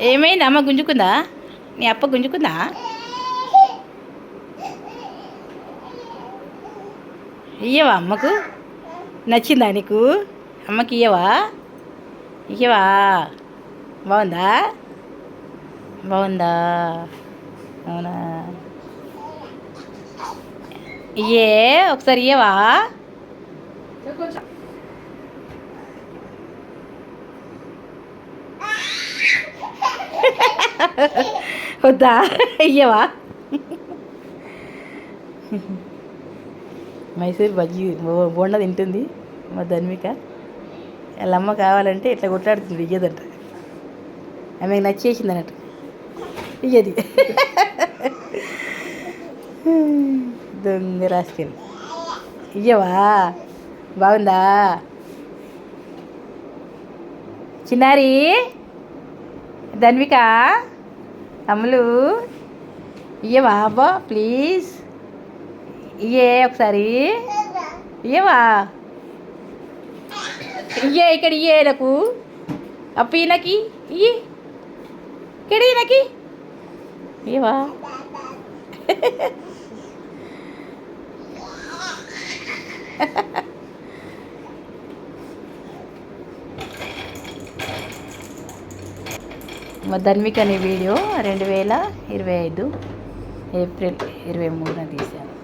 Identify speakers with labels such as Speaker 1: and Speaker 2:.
Speaker 1: ఏమైంది? అమ్మ గుంజుకుందా? నీ అప్ప గుంజుకుందా? ఇయ్యవా అమ్మకు? నచ్చిందా నీకు? అమ్మకి ఇయ్యవా? ఇయ్యవా? బాగుందా? బాగుందా? అవునా? ఇయ్యే ఒకసారి ఇయ్యవా? వద్దా ఇయ్యవా మైసూర్ బజ్జీ బో- బోండా తింటుంది మా ధన్విక వాళ్ళ అమ్మ కావాలంటే ఇట్లా కొట్లాడుతుంది ఇయ్యదంట. ఆమెకు నచ్చేసింది అన్నట్టు. ఇయ్యది. దొంగ రాసుకెళ్ళి ఇయ్యవా? బాగుందా? చిన్నారి? ధన్విక తమ్ములు ఇయ్యవా అబ్బా ప్లీజ్ ఇయ్యే ఒకసారి. ఇయ్యవా. ఇయ్యే ఇక్కడ ఇయ్యే నాకు అప్పు ఈయనకి? ఇయ్యి. ఇక్కడ ఈయనకి? ఇయ్యవా. మా ధన్విక అనే వీడియో రెండు వేల ఇరవై ఐదు ఏప్రిల్ ఇరవై మూడున తీశాను